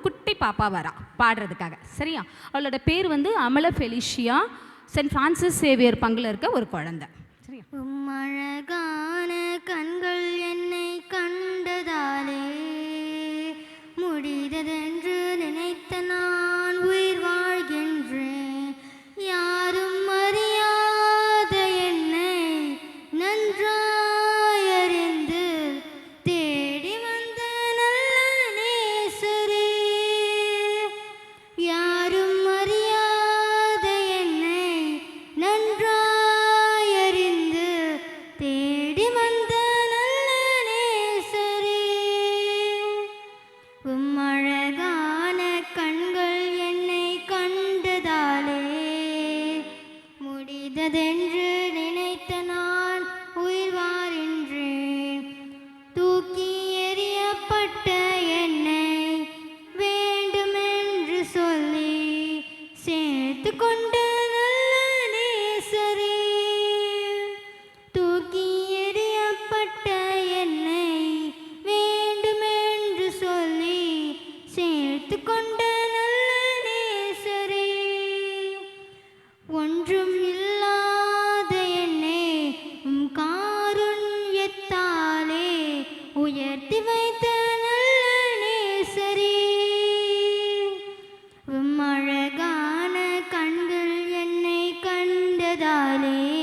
குட்டி பாப்பா வரா பாடுறதுக்காக. சரியா? அவளோட பேர் வந்து அமல ஃபெலிஷியா சென்ட் ஃப்ரான்சிஸ் சேவியர் பங்கில் இருக்க ஒரு குழந்தை. சரியா? உம்மழகான கண்கள் என்னை கண்டதாலே முடிததென்று நினைத்த நான் முடிததென்று நினைத்த நான் உயிர் வாரின்றேன் தூக்கி எறியப்பட்ட என்னை வேண்டுமென்று சொல்லி சேர்த்து கொண்டு என்னை வேண்டுமென்று சொல்லி கொண்ட நல்ல நேசரே. ஒன்றும் இல்லை உயர்த்தி வைத்த நல்ல நேசரே. உம் அழகான கண்கள் என்னை கண்டதாலே.